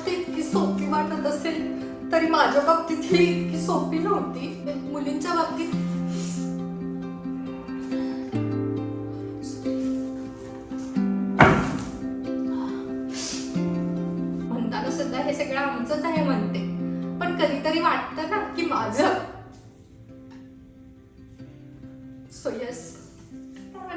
गोष्ट इतकी सोपी वाटत असेल तरी माझ्या बाबतीत ही इतकी सोपी नव्हती. मुलींच्या बाबतीत. म्हणताना सुद्धा हे सगळं आमचंच आहे म्हणते. पण कधीतरी वाटतं ना की माझं. सो यस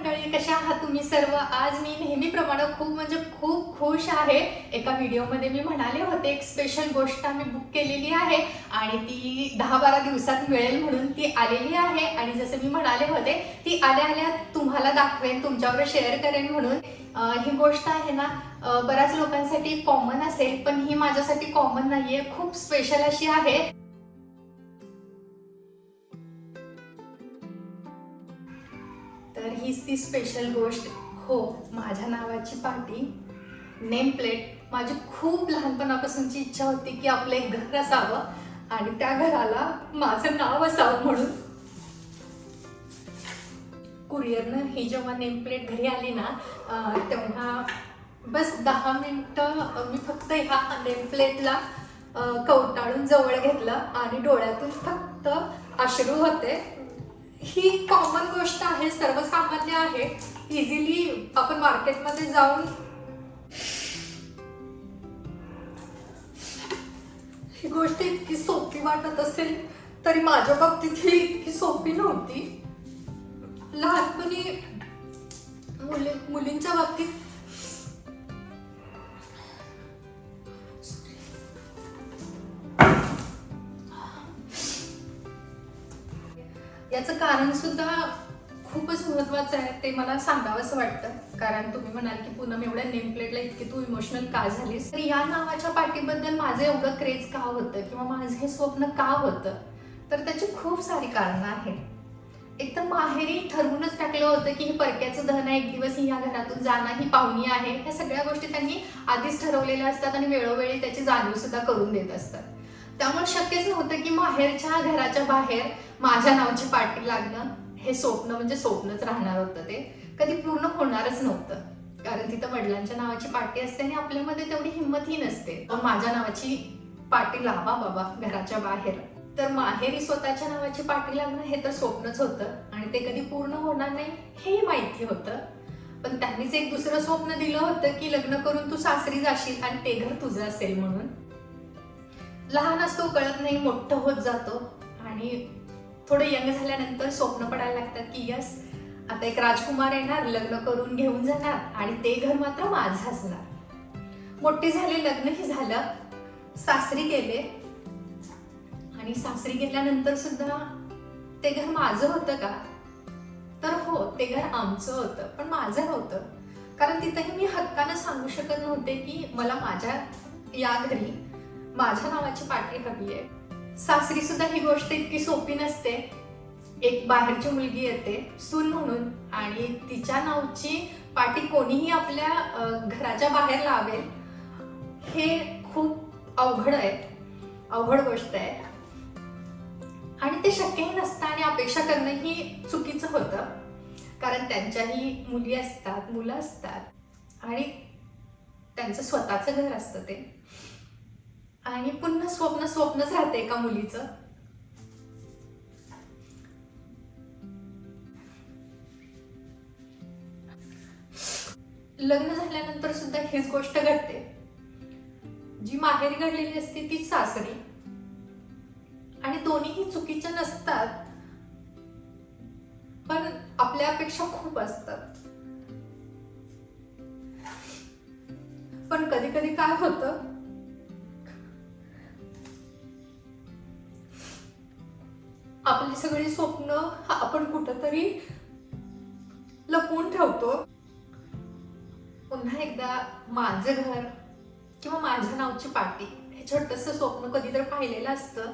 मंडळी कशा आहात तुम्ही सर्व? आज मी नेहमीप्रमाणे खूप म्हणजे खूप खुश आहे. एका व्हिडिओमध्ये मी म्हणाले होते एक स्पेशल गोष्ट आम्ही बुक केलेली आहे आणि ती दहा बारा दिवसात मिळेल म्हणून ती आलेली आहे. आणि जसं मी म्हणाले होते ती आल्या आल्या तुम्हाला दाखवेन तुमच्यावर शेअर करेन म्हणून. ही गोष्ट आहे ना बऱ्याच लोकांसाठी कॉमन असेल पण ही माझ्यासाठी कॉमन नाही आहे खूप स्पेशल अशी आहे. हीच ती स्पेशल गोष्ट. हो माझ्या नावाची पार्टी नेम प्लेट माझी खूप लहानपणापासूनची इच्छा होती की आपलं एक घर असावं आणि त्या घराला माझं नाव असावं म्हणून. कुरिअरनं ही जेव्हा नेम प्लेट घरी आली ना तेव्हा बस दहा मिनटं मी फक्त ह्या नेम प्लेटला कवटाळून जवळ घेतलं आणि डोळ्यातून फक्त अश्रू होते. ही कॉमन गोष्ट आहे सर्वसामान्य आहे. इझिली आपण मार्केटमध्ये जाऊन ही गोष्ट इतकी सोपी वाटत असेल तरी माझ्या बाबतीत ही इतकी सोपी नव्हती. लहानपणी मुली मुलींच्या बाबतीत सुद्धा खूपच महत्वाचं आहे ते मला सांगावंसं वाटतं. कारण तुम्ही म्हणाल की पूनम एवढ्या नेमप्लेटला इतकी तू इमोशनल का झालीस? तर या नावाच्या पाठीबद्दल माझं एवढं क्रेज का होतं किंवा माझं हे स्वप्न का होतं? तर त्याची खूप सारी कारणं आहेत. एक तर माहेरी ठरवूनच टाकलं होतं की हे परक्याचं धन आहे एक दिवस ही या घरातून जाणं ही पाहुणी आहे. ह्या सगळ्या गोष्टी त्यांनी आधीच ठरवलेल्या असतात आणि वेळोवेळी त्याची जाणीव सुद्धा करून देत असतात. त्यामुळे शक्यच नव्हतं की माहेरच्या घराच्या बाहेर माझ्या नावाची पार्टी लागणं हे स्वप्न म्हणजे स्वप्नच राहणार होतं ते. कधी पूर्ण होणारच नव्हतं. कारण तिथं वडिलांच्या नावाची पार्टी असते आणि आपल्यामध्ये तेवढी हिंमतही नसते. माझ्या नावाची पार्टी लावा बाबा घराच्या बाहेर. तर माहेरी स्वतःच्या नावाची पार्टी लागणं हे तर स्वप्नच होतं आणि ते कधी पूर्ण होणार नाही हे माहिती होतं. पण त्यांनीच एक दुसरं स्वप्न दिलं होतं की लग्न करून तू सासरी जाशील आणि ते घर तुझं असेल म्हणून. लहान असतो कळत नाही मोठं होत जातो. आणि थोडं यंग झाल्यानंतर स्वप्न पडायला लागतात की यस आता एक राजकुमार येणार लग्न करून घेऊन जाणार आणि ते घर मात्र माझं असणार. मोठे झाले लग्नही झालं. सासरी गेले. आणि सासरी गेल्यानंतर सुद्धा ते घर माझं होतं का? तर हो ते घर आमचं होतं पण माझं नव्हतं. कारण तिथंही मी हक्कानं सांगू शकत नव्हते की मला माझ्या या घरी माझ्या नावाची पाठी हवी आहे. सासरी सुद्धा ही गोष्ट इतकी सोपी नसते. एक बाहेरची मुलगी येते सून म्हणून आणि तिच्या नावची पाठी कोणीही आपल्या घराच्या बाहेर लावेल हे खूप अवघड आहे. अवघड गोष्ट आहे. आणि ते शक्यही नसतं आणि अपेक्षा करणंही चुकीचं होतं. कारण त्यांच्याही मुली असतात मुलं असतात. आणि त्यांचं स्वतःचं घर असतं ते. आणि पुन्हा स्वप्न स्वप्नच राहते एका मुलीचं? लग्न झाल्यानंतर सुद्धा हीच गोष्ट घडते. जी माहेरी घडलेली असते तीच सासरी. आणि दोन्हीही चुकीच्या नसतात. पण आपल्या अपेक्षा खूप असतात. पण कधी कधी काय होतं? आपली सगळी स्वप्न आपण कुठंतरी लपवून ठेवतो. पुन्हा एकदा माझं घर किंवा माझ्या नावची पाटी हे छोटस स्वप्न कधी तर पाहिलेलं असतं.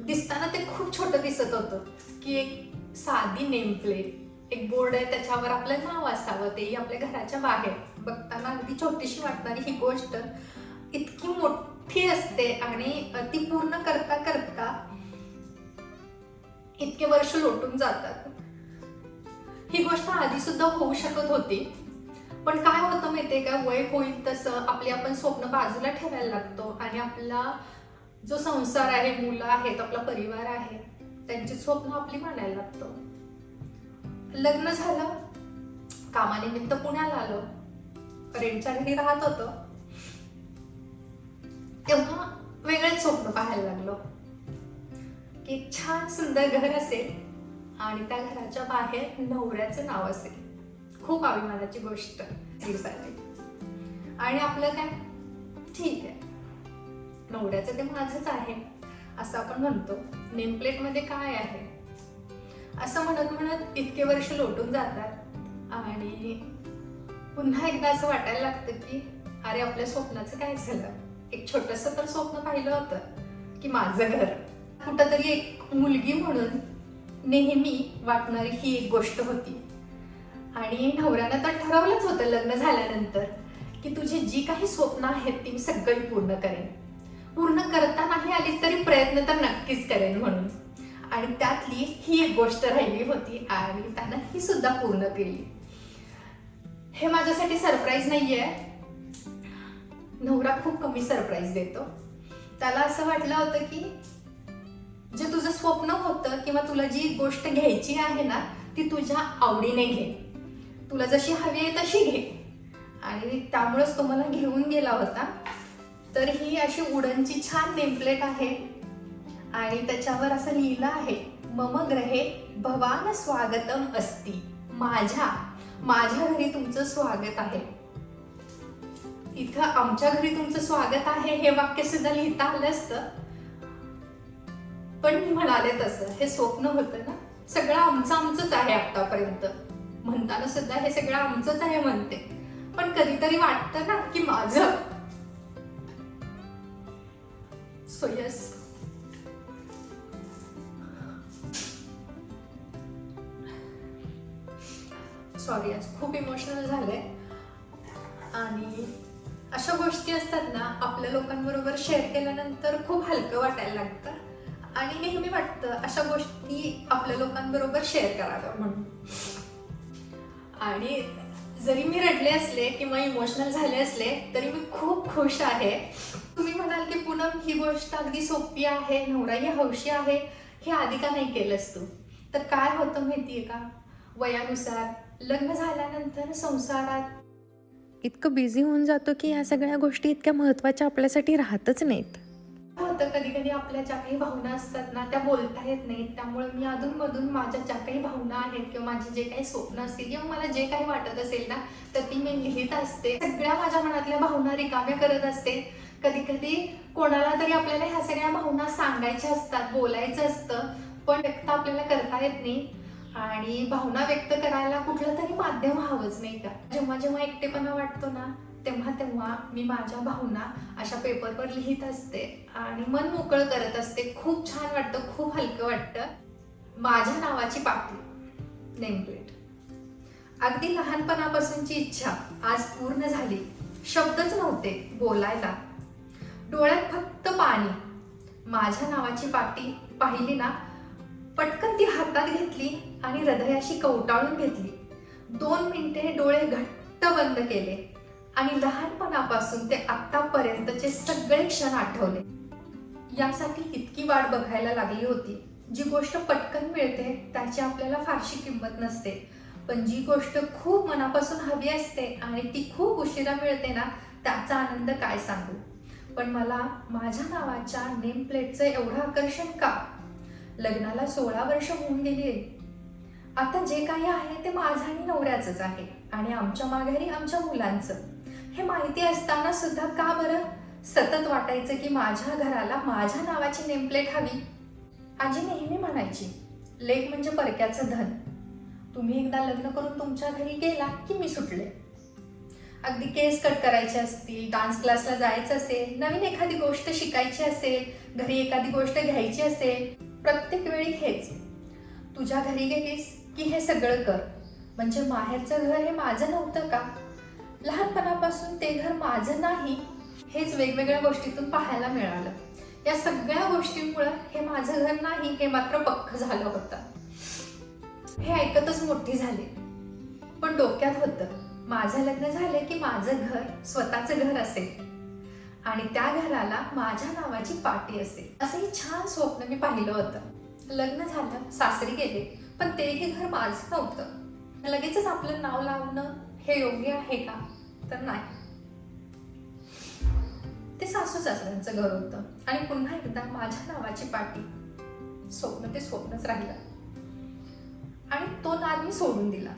दिसताना ते खूप छोटं दिसत होतं की एक साधी नेम प्लेट एक बोर्ड आहे त्याच्यावर आपलं नाव असावं तेही आपल्या घराच्या बाहेर. बघताना अगदी छोटीशी वाटणारी ही गोष्ट इतकी मोठी असते आणि ती पूर्ण करता करता इतके वर्ष लोटून जातात. ही गोष्ट आधी सुद्धा होऊ शकत होती. पण काय होतं माहितीये का? वय होईल तसं आपली आपण स्वप्न बाजूला ठेवायला लागतो आणि आपला जो संसार आहे मुलं आहेत आपला परिवार आहे त्यांची स्वप्न आपली मानायला लागतो. लग्न झालं कामानिमित्त पुण्याला आलो. रेंटच्या घरी राहत होतो. तेव्हा वेगळेच स्वप्न पाहायला लागलो. एक छान सुंदर घर असेल आणि त्या घराच्या बाहेर नवऱ्याचं नाव असेल. खूप अभिमानाची गोष्ट दिवसाची आणि आपलं काय? ठीक आहे. नवऱ्याचं ते माझंच आहे. असं आपण म्हणतो. नेमप्लेटमध्ये काय आहे? असं म्हणत म्हणत इतके वर्ष लोटून जातात. आणि पुन्हा एकदा असं वाटायला लागतं की अरे आपल्या स्वप्नाचं काय झालं? एक छोटस तर स्वप्न पाहिलं होतं की माझं घर. कुठंतरी एक मुलगी म्हणून नेहमी वाटणारी ही एक गोष्ट होती. आणि नवऱ्यानं तर ठरवलंच होतं लग्न झाल्यानंतर की तुझी जी काही स्वप्न आहेत ती मी सगळी पूर्ण करेन. पूर्ण करता नाही आली तरी प्रयत्न तर नक्कीच करेन म्हणून. आणि त्यातली ही एक गोष्ट राहिली होती आणि त्यानं ही सुद्धा पूर्ण केली. हे माझ्यासाठी सरप्राईज नाहीये. नवरा खूप कमी सरप्राईज देतो. त्याला असं वाटलं होतं की जे तुझं स्वप्न होतं किंवा तुला जी गोष्ट घ्यायची आहे ना ती तुझ्या आवडीने घे. तुला जशी हवी आहे तशी घे. आणि त्यामुळेच तो मला घेऊन गेला होता. तर ही अशी उडनची छान नेमप्लेट आहे. आणि त्याच्यावर असं लिहिलं आहे मम ग्रहे भवान स्वागतम असती. माझ्या माझ्या घरी तुमचं स्वागत आहे. इथं आमच्या घरी तुमचं स्वागत आहे हे वाक्य सुद्धा लिहिता आलं असतं. पण मी म्हणाले तसं हे स्वप्न होतं ना सगळं आमचं आमचंच आहे आतापर्यंत म्हणताना सुद्धा हे सगळं आमचंच आहे म्हणते. पण कधीतरी वाटतं ना की माझं. सो यस सॉरी आज खूप इमोशनल झाले आणि अशा गोष्टी असतात ना आपल्या लोकांबरोबर शेअर केल्यानंतर खूप हलकं वाटायला लागतं. आणि नेहमी वाटतं अशा गोष्टी आपल्या लोकांबरोबर शेअर कराव्या म्हणून. आणि जरी मी रडले असले किंवा इमोशनल झाले असले तरी मी खूप खुश आहे. तुम्ही म्हणाल की पूनम ही गोष्ट अगदी सोपी आहे नवराही हौशी आहे हे आधी का नाही केलंस तू? तर काय होतं माहितीये का? वयानुसार लग्न झाल्यानंतर संसारात इतकं बिझी होऊन जातो की या सगळ्या गोष्टी इतक्या महत्त्वाच्या आपल्यासाठी राहतच नाहीत. होतं कधी कधी आपल्या ज्या काही भावना असतात ना त्या बोलता येत नाहीत. त्यामुळे मी अधूनमधून माझ्या ज्या काही भावना आहेत किंवा माझे जे काही स्वप्न असतील किंवा मला जे काही वाटत असेल ना तर ती मी लिहित असते. सगळ्या माझ्या मनातल्या भावना रिकाम्या करत असते. कधी कधी कोणाला तरी आपल्याला ह्या सगळ्या भावना सांगायच्या असतात बोलायचं असतं पण व्यक्त आपल्याला करता येत नाही. आणि भावना व्यक्त करायला कुठलं तरी माध्यम हवंच नाही का? जेव्हा जेव्हा एकटेपणा वाटतो ना तेव्हा तेव्हा मी माझ्या भावना अशा पेपरवर लिहित असते आणि मन मोकळं करत असते. खूप छान वाटतं खूप हलकं वाटतं. माझ्या नावाची पाटी नेमप्लेट. अगदी लहानपणापासूनची इच्छा. आज पूर्ण झाली. शब्दच नव्हते बोलायला. डोळ्यात फक्त पाणी. माझ्या नावाची पाटी पाहिली ना पटकन ती हातात घेतली आणि हृदयाशी कवटाळून घेतली. दोन मिनिटे डोळे घट्ट बंद केले. आणि लहानपणापासून ते आत्तापर्यंतचे सगळे क्षण आठवले. यासाठी इतकी वाट बघायला लागली होती. जी गोष्ट पटकन मिळते त्याची आपल्याला फारशी किंमत नसते. पण जी गोष्ट खूप मनापासून हवी असते आणि ती खूप उशिरा मिळते ना त्याचा आनंद काय सांगू? पण मला माझ्या नावाच्या नेम प्लेटचं एवढं आकर्षण का? लग्नाला सोळा वर्ष होऊन गेली आहेत आता जे काही आहे ते माझं आणि नवऱ्याचंच आहे आणि आमच्या माघारी आमच्या मुलांचं. हे माहिती असताना सुद्धा का बरं सतत वाटायचं की माझ्या घराला माझ्या नावाची नेमप्लेट हवी? आजी नेहमी म्हणायची लेख म्हणजे परक्याचं धन. तुम्ही एकदा लग्न करून तुमच्या घरी गेला की मी सुटले. अगदी केस कट करायचे असतील डान्स क्लासला जायचं असेल नवीन एखादी गोष्ट शिकायची असेल घरी एखादी गोष्ट घ्यायची असेल प्रत्येक वेळी हेच. तुझ्या घरी गेलीस की हे सगळं कर. म्हणजे माहेरचं घर हे माझं नव्हतं का? लहानपणापासून ते घर माझं नाही हेच वेगवेगळ्या गोष्टीतून पाहायला मिळालं. या सगळ्या गोष्टींमुळं हे माझं घर नाही हे मात्र पक्क झालं होतं. हे ऐकतच मोठी झाली. पण डोक्यात होतं माझं लग्न झालं की माझं घर स्वतःचं घर असेल. आणि त्या घराला माझ्या नावाची पाटी असेल. असंही छान स्वप्न मी पाहिलं होतं. लग्न झालं सासरी गेले पण तेही घर माझं नव्हतं. लगेचच आपलं नाव लावणं हे योग्य आहे का? तर नाही. ते सासू सासऱ्यांचं घर होतं. आणि पुन्हा एकदा माझ्या नावाची पाटी स्वप्न ते स्वप्नच राहिलं. आणि तो नाद मी सोडून दिला.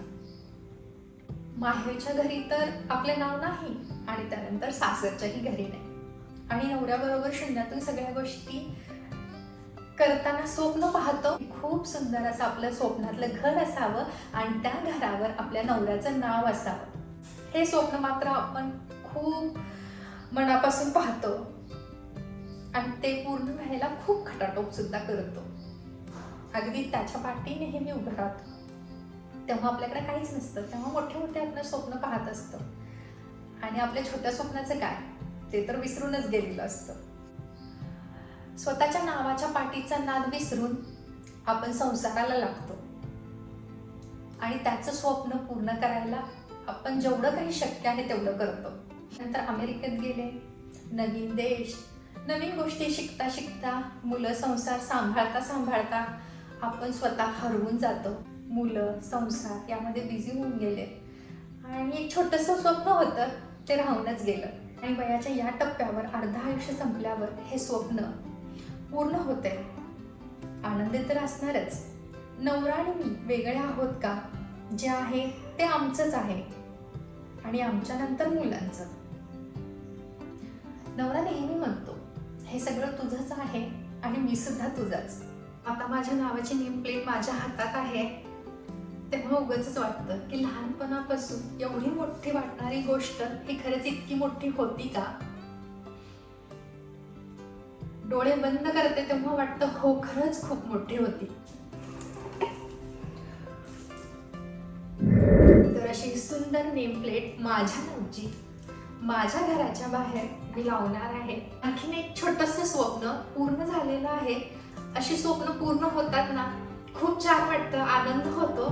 माहेरच्या घरी तर आपलं नाव नाही आणि त्यानंतर सासरच्याही घरी नाही. आणि नवऱ्याबरोबर शून्यातून सगळ्या गोष्टी करताना स्वप्न पाहतो. खूप सुंदर असं आपलं स्वप्नातलं घर असावं आणि त्या घरावर आपल्या नवऱ्याचं नाव असावं. हे स्वप्न मात्र आपण खूप मनापासून पाहतो. आणि ते पूर्ण व्हायला खूप खटाटोप सुद्धा करतो. अगदी त्याच्या पाठी नेहमी उभं राहतो. तेव्हा आपल्याकडे काहीच नसतं. तेव्हा मोठे मोठे आपलं स्वप्न पाहत असतं. आणि आपल्या छोट्या स्वप्नाचं काय? ते तर विसरूनच गेलेलं असतं. स्वतःच्या नावाच्या पाठीचा नाद विसरून आपण संसाराला लागतो. आणि त्याचं स्वप्न पूर्ण करायला आपण जेवढं काही शक्य आहे तेवढं करतो. नंतर अमेरिकेत गेले नवीन देश नवीन गोष्टी शिकता शिकता मुलं संसार सांभाळता सांभाळता आपण स्वतः हरवून जातो. मुलं संसार यामध्ये बिझी होऊन गेले. आणि एक छोटंसं स्वप्न होतं ते राहूनच गेलं. आणि वयाच्या या टप्प्यावर अर्ध आयुष्य संपल्यावर हे स्वप्न पूर्ण होते. आनंदी तर असणारच. नवरा आणि मी वेगळे आहोत का? जे आहे ते आमचंच आहे. आणि आमच्या नंतर मुलांचं. नवरा नेहमी म्हणतो हे सगळं तुझंच आहे आणि मी सुद्धा तुझाच. आता माझ्या नावाची नेम प्लेट माझ्या हातात आहे. तेव्हा उगच वाटतं की लहानपणापासून एवढी मोठी वाटणारी गोष्ट ही खरंच इतकी मोठी होती का? डोळे बंद करते तेव्हा वाटतं हो खरंच खूप मोठी होती. तर अशी सुंदर नेम प्लेट माझ्या नावची माझ्या घराच्या बाहेर मी लावणार आहे. आणखीन एक छोटस स्वप्न पूर्ण झालेलं आहे. अशी स्वप्न पूर्ण होतात ना खूप छान वाटतं आनंद होतो.